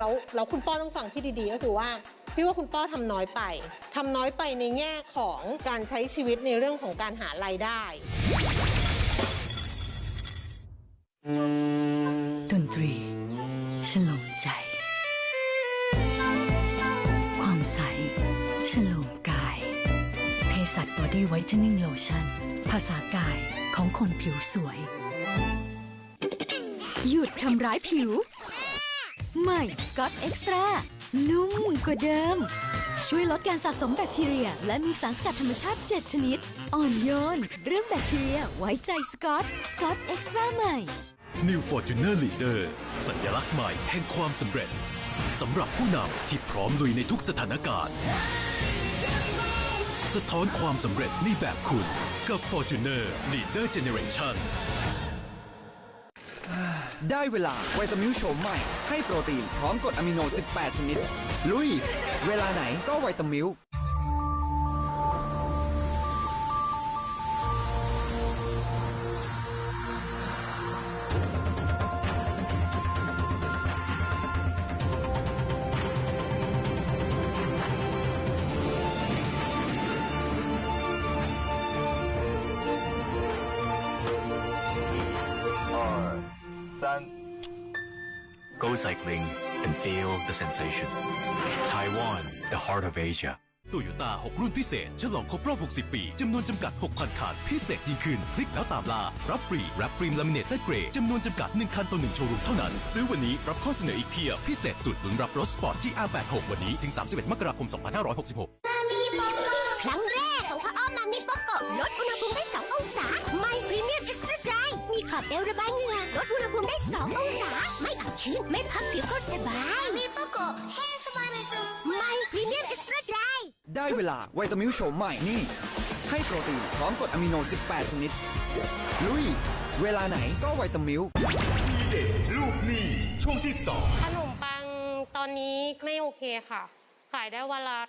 แล้วแล้วคุณป้อต้องฟังพี่ดีๆก็คือว่าพี่ว่าคุณป้อทำน้อยไปทำน้อยไปในแง่ของการใช้ชีวิตในเรื่องของการหารายได้ดนตรีฉลมใจ ความใสฉลมกายเภสัชบอดี้ไวท์เทนนิ่งโลชั่น ภาษากายของคนผิวสวย หยุดทำร้ายผิว ใหม่สกอตเอ็กซ์ตร้านุ่มกว่าเดิม ช่วยลดการสะสมแบคทีเรีย และมีสารสกัดธรรมชาติ 7 ชนิด อ่อนโยน เรื่องแบคทีเรียไว้ใจสกอตสกอตเอ็กซ์ตร้าใหม่ New Fortuner Leader สัญลักษณ์ใหม่แห่งความสำเร็จสำหรับผู้นำที่พร้อมลุยในทุกสถานการณ์ สะท้อนความสำเร็จในแบบคุณกับ Fortuner Leader Generation ได้เวลาไวตามิวโฉมใหม่ ให้โปรตีนพร้อมกรดอะมิโน 18 ชนิด ลุย เวลาไหนก็ไวตามิว 三。Go cycling and feel the sensation Taiwan the heart of Asia โตโยต้า6รุ่นพิเศษ ฉลองครบรอบ 60 ปี จำนวนจำกัด 6,000 คัน พิเศษยิ่งขึ้น คลิกแล้วตามล่า รับฟรี รับฟิล์มลามิเนตและเกรดจำนวนจำกัด 1 คันต่อ 1 โชว์รูมเท่านั้น ซื้อวันนี้ รับข้อเสนออีกเพียบ พิเศษสุดลุ้นรับรถสปอร์ต GR86 วันนี้ ถึง 31 มกราคม 2566ครั้งแรกของพ่ออ้อมมามิโปโกะลดอุณหภูมิได้ 2 องศา ไม่พรีเมียมเอ็กซ์ตร้าไดร์มีขอบเอวระบายเหงื่อลดอุณหภูมิ ได้2องศา ไม่อับชื้น ไม่พับผิวก็สบายมิโปโกะแห้งสบายสุดไม่พรีเมียมเอ็กซ์ตร้าไดร์ได้เวลาไวตามิลโฉมใหม่นี่ ให้โปรตีนพร้อมกรดอะมิโน 18 ชนิด ลุย เวลาไหนก็ไวตามิลเด็กลูกหนี้ช่วงที่2ขนมปังตอนนี้ไม่โอเคค่ะ ขายได้วันละ